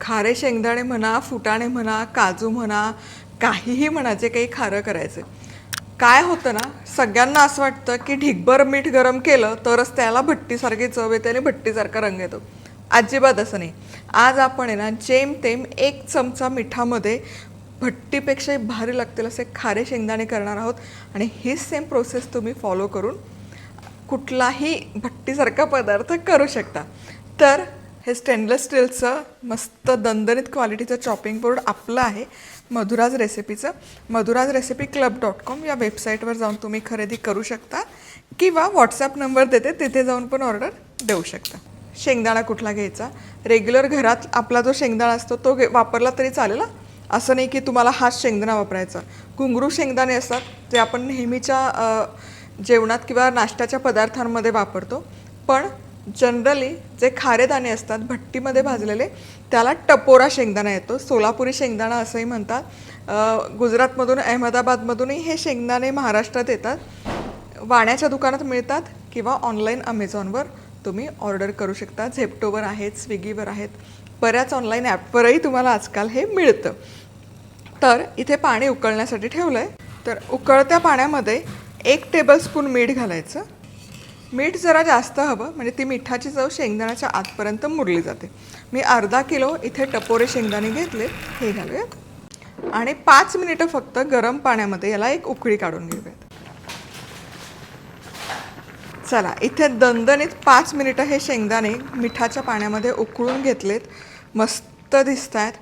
खारे शेंगदाणे म्हणा फुटाणे म्हणा काजू म्हणा काहीही म्हणा जे काही खारं करायचं. काय होतं ना सगळ्यांना असं वाटतं की ढिगभर मीठ गरम केलं तरच त्याला भट्टीसारखी चव येते आणि भट्टीसारखा रंग येतो. अजिबात असं नाही. आज आपण आहे ना जेमतेम एक चमचा मिठामध्ये भट्टीपेक्षाही भारी लागतील असे खारे शेंगदाणे करणार आहोत आणि हीच सेम प्रोसेस तुम्ही फॉलो करून कुठलाही भट्टीसारखा पदार्थ करू शकता. तर हे स्टेनलेस स्टीलचं मस्त दणदणीत क्वालिटीचं चॉपिंग बोर्ड आपलं आहे. Madhura's रेसिपीचं Madhura's recipe club dot com या वेबसाईटवर जाऊन तुम्ही खरेदी करू शकता. किंवा व्हॉट्सॲप नंबर देते तिथे जाऊन पण ऑर्डर देऊ शकता. शेंगदाणा कुठला घ्यायचा? रेग्युलर घरात आपला जो शेंगदाणा असतो तो घे वापरला तरी चालेल असं नाही की तुम्हाला हाच शेंगदाणा वापरायचा. घुंगरू शेंगदाणे असतात जे आपण नेहमीच्या जेवणात किंवा नाश्त्याच्या पदार्थांमध्ये वापरतो. पण जनरली जे खारे दाणे असतात भट्टीमध्ये भाजलेले त्याला टपोरा शेंगदाणा येतो. सोलापुरी शेंगदाणा असंही म्हणतात. गुजरातमधून अहमदाबादमधूनही हे शेंगदाणे महाराष्ट्रात येतात. वाण्याच्या दुकानात मिळतात किंवा ऑनलाईन अमेझॉनवर तुम्ही ऑर्डर करू शकता. झेप्टोवर आहेत स्विगीवर आहेत. बऱ्याच ऑनलाईन ॲपवरही तुम्हाला आजकाल हे मिळतं. तर इथे पाणी उकळण्यासाठी ठेवलं आहे तर उकळत्या पाण्यामध्ये एक टेबलस्पून मीठ घालायचं. मीठ जरा जास्त हवं म्हणजे ती मिठाची चव शेंगदाण्याच्या आतपर्यंत मुरली जाते. मी अर्धा किलो इथे टपोरे शेंगदाणे घेतले हे घालूयात. आणि पाच मिनिटं फक्त गरम पाण्यामध्ये याला एक उकळी काढून घेऊयात. चला इथे दणदणीत पाच मिनिटं हे शेंगदाणे मिठाच्या पाण्यामध्ये उकळून घेतलेत. मस्त दिसत आहेत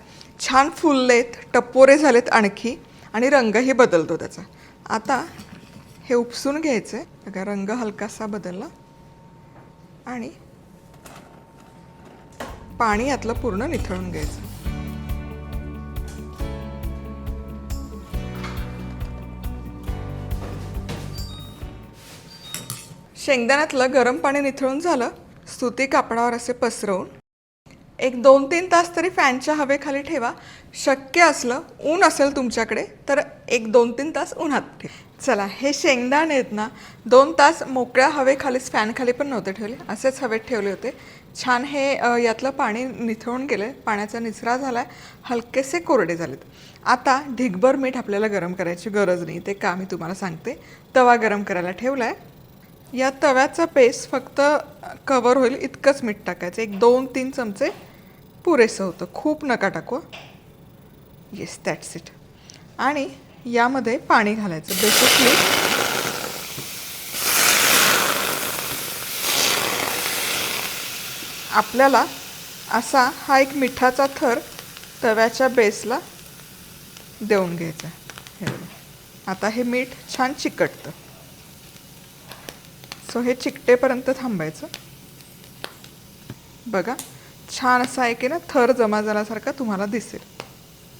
छान फुललेत टपोरे झालेत आणखी आणि रंगही बदलतो त्याचा. आता हे उपसून घ्यायचं आहे बघा रंग हलकासा बदलला. आणि पाणी यातलं पूर्ण निथळून घ्यायचं. शेंगदाण्यातलं गरम पाणी निथळून झालं सुती कापडावर असे पसरवून एक दोन तीन तास तरी फॅनच्या हवेखाली ठेवा. शक्य असलं ऊन असेल तुमच्याकडे तर एक दोन तीन तास उन्हात ठेवा. चला हे शेंगदाणे आहेत ना दोन तास मोकळ्या हवेखालीच फॅनखाली पण नव्हते ठेवले असेच हवेत ठेवले होते. छान हे यातलं पाणी निथळून गेलं पाण्याचा निचरा झाला आहे हलकेसे कोरडे झालेत. आता ढिगभर मीठ आपल्याला गरम करायची गरज नाही ते का मी तुम्हाला सांगते. तवा गरम करायला ठेवला आहे या तव्याचा पेस्ट फक्त कवर होईल इतकंच मीठ टाकायचं एक दोन तीन चमचे पुरेसं होतं. खूप नका टाकू येस दॅट्स इट आणि यामध्ये पाणी घालायचं. बेसिकली आपल्याला असा हा एक मिठाचा थर तव्याच्या बेसला देऊन घ्यायचा हे आता हे मीठ छान चिकटतं. सो हे चिकटेपर्यंत थांबायचं. बघा. छान असा आहे की ना थर जमा झाल्यासारखा तुम्हाला दिसेल.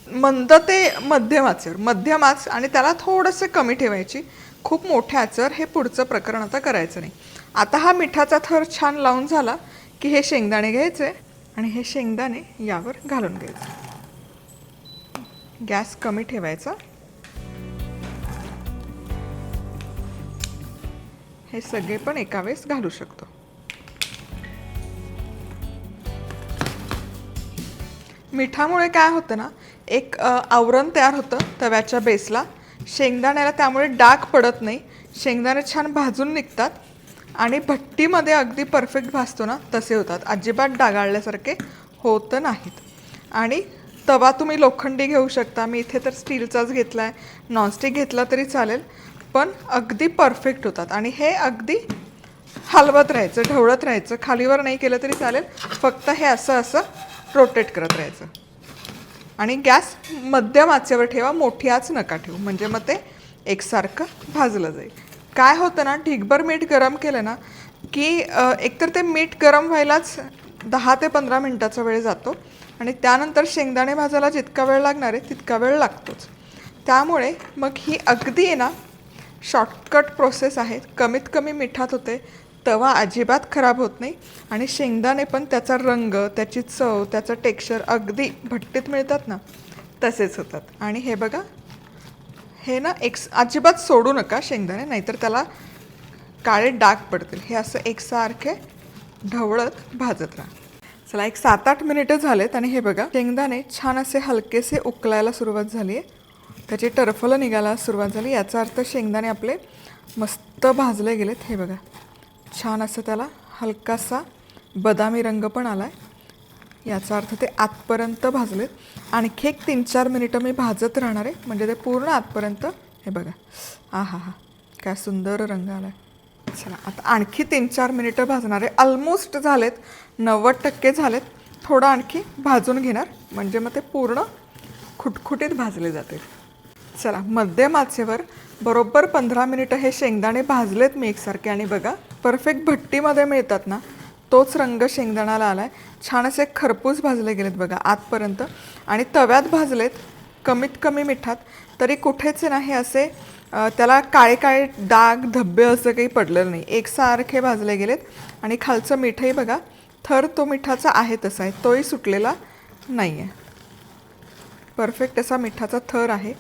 मंद ते मध्यम आचर मध्यम आच आणि त्याला थोडंसं कमी ठेवायची. खूप मोठ्या आचर हे पुढचं प्रकरण आता करायचं नाही. आता हा मिठाचा थर छान लावून झाला की हे शेंगदाणे घ्यायचे आणि हे शेंगदाणे यावर घालून घ्यायचे. गॅस कमी ठेवायचा. हे सगळे पण एका वेळेस घालू शकतो. मिठामुळे काय होतं ना एक आवरण तयार होतं तव्याच्या बेसला शेंगदाण्याला त्यामुळे डाग पडत नाही. शेंगदाणे छान भाजून निघतात आणि भट्टीमध्ये अगदी परफेक्ट भाजतो ना तसे होतात. अजिबात डागाळल्यासारखे होत नाहीत. आणि तवा तुम्ही लोखंडी घेऊ शकता. मी इथे तर स्टीलचाच घेतला आहे नॉनस्टिक घेतला तरी चालेल. पण अगदी परफेक्ट होतात. आणि हे अगदी हलवत राहायचं ढवळत राहायचं. खालीवर नाही केलं तरी चालेल. फक्त हे असं असं रोटेट करत राहायचं. आणि गॅस मध्यम आचेवर ठेवा मोठी आच नका ठेवू. म्हणजे मग ते एकसारखं भाजलं जाईल. काय होतं ना ढिगभर मीठ गरम केलं ना की एकतर ते मीठ गरम व्हायलाच दहा ते पंधरा मिनटाचा वेळ जातो आणि त्यानंतर शेंगदाणे भाजायला जितका वेळ लागणार आहे तितका वेळ लागतोच. त्यामुळे मग ही अगदी आहे ना शॉर्टकट प्रोसेस आहे. कमीत कमी मिठात होते तवा अजिबात खराब होत नाही. आणि शेंगदाणे पण त्याचा रंग त्याची चव त्याचं टेक्स्चर अगदी भट्टीत मिळतात ना तसेच होतात. आणि हे बघा हे ना एक्स अजिबात सोडू नका शेंगदाणे नाहीतर त्याला काळे डाग पडतील. हे असं एकसारखे ढवळत भाजत राहा. चला एक सात आठ मिनिटं झालेत आणि हे बघा शेंगदाणे छान असे हलकेसे उकलायला सुरुवात झाली आहे त्याची टरफलं निघायला सुरुवात झाली. याचा अर्थ शेंगदाणे आपले मस्त भाजले गेलेत. हे बघा. छान असं त्याला हलकासा बदामी रंग पण आला आहे याचा अर्थ ते आतपर्यंत भाजलेत. आणखी एक तीन चार मिनिटं मी भाजत राहणार आहे. म्हणजे ते पूर्ण आतपर्यंत हे बघा. आ हा हा काय सुंदर रंग आला आहे चला आता आणखी तीन चार मिनिटं भाजणार आहे. ऑलमोस्ट झालेत. नव्वद टक्के झालेत. थोडं आणखी भाजून घेणार. म्हणजे मग ते पूर्ण खुटखुटीत भाजले जातील. चला मध्यम आचेवर बरोबर पंधरा मिनिटं हे शेंगदाणे भाजलेत मी एकसारखे आणि बघा परफेक्ट भट्टीमध्ये मिळतात ना तोच रंग शेंगदाण्याला आला आहे छान असे खरपूस भाजले गेलेत बघा आतपर्यंत. आणि तव्यात भाजलेत कमीत कमी मिठात. तरी कुठेच नाही असे त्याला काळे काळे डाग धब्बे असं काही पडलेलं नाही. एकसारखे भाजले गेलेत. आणि खालचं मिठही बघा थर तो मिठाचा आहे तसा आहे. तोही सुटलेला नाही आहे परफेक्ट असा मिठाचा थर आहे.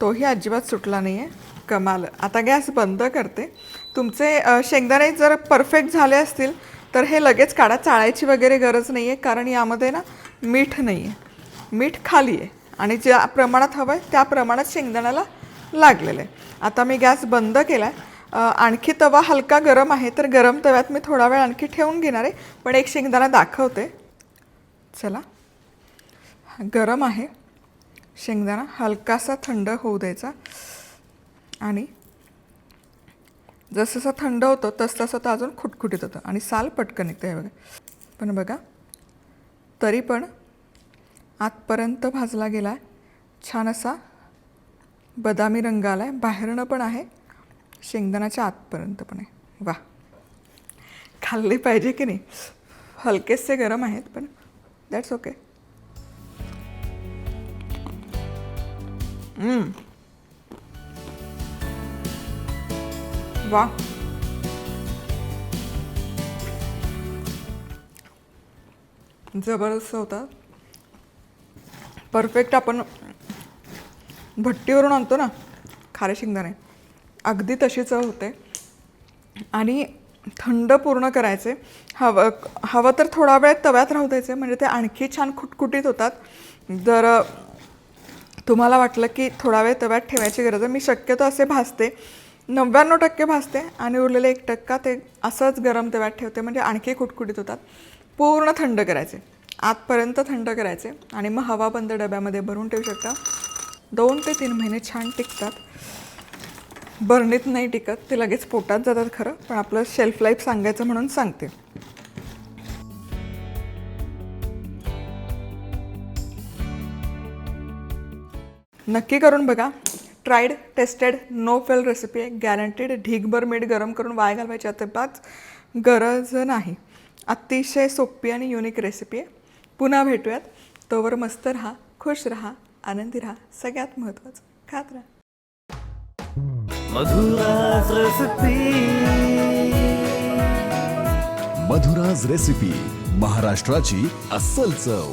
तोही अजिबात सुटला नाही आहे कमाल. आता गॅस बंद करते. तुमचे शेंगदाणे जर परफेक्ट झाले असतील तर हे लगेच काढा. चाळायची वगैरे गरज नाही आहे कारण यामध्ये ना मीठ नाही आहे मीठ खाली आहे. आणि ज्या प्रमाणात हवं आहे त्या प्रमाणात शेंगदाण्याला लागलेलं आहे. आता मी गॅस बंद केला आहे आणखी तवा हलका गरम आहे तर गरम तव्यात मी थोडा वेळ आणखी ठेवून घेणार आहे. पण एक शेंगदाणा दाखवते. चला. गरम आहे. शेंगदाणा हलकासा थंड होऊ द्यायचा. आणि जसं थंड होतं तसं तसं तो अजून खुटखुटीत होतं. आणि साल पटकन निघतं हे बघा. पण बघा तरी पण आतपर्यंत भाजला गेला आहे छान असा बदामी रंग आला आहे बाहेरनं पण आहे. शेंगदाण्याच्या आतपर्यंत पण आहे. वा खाल्ली पाहिजे की नाही? हलकेसे गरम आहेत पण दॅट्स ओके वा जबरदस्त होता. परफेक्ट आपण भट्टीवरून आणतो ना खारे शेंगदाणे. अगदी तशी चव होते. आणि थंड पूर्ण करायचे. हवं हवं तर थोडा वेळ तव्यात राहू द्यायचे म्हणजे ते आणखी छान खुटखुटीत होतात. जर तुम्हाला वाटलं की थोडा वेळ तव्यात ठेवायची गरज आहे मी शक्यतो असे भाजते. नव्याण्णव टक्के भाजते आणि उरलेले एक टक्का ते असंच गरम तव्यात ठेवते म्हणजे आणखी कुटकुटीत होतात. पूर्ण थंड करायचे. आतपर्यंत थंड करायचे आणि मग हवा बंद डब्यामध्ये भरून ठेवू शकता. दोन ते तीन महिने छान टिकतात. बरणीत नाही टिकत ते लगेच पोटात जातात खरं पण आपलं शेल्फ लाईफ सांगायचं म्हणून सांगते. नक्की करून बघा. Tried tested no fail recipe आहे गॅरंटीड ढीगभर मीठ गरम करून वाया घालवायची अजिबात गरज नाही. अतिशय सोपी आणि युनिक रेसिपी आहे. पुन्हा भेटूयात. तोवर मस्त राहा खुश राहा आनंदी राहा सगळ्यात महत्त्वाचं. खात राहा. मधुराज रसपी मधुराज रेसिपी महाराष्ट्राची अस्सल चव.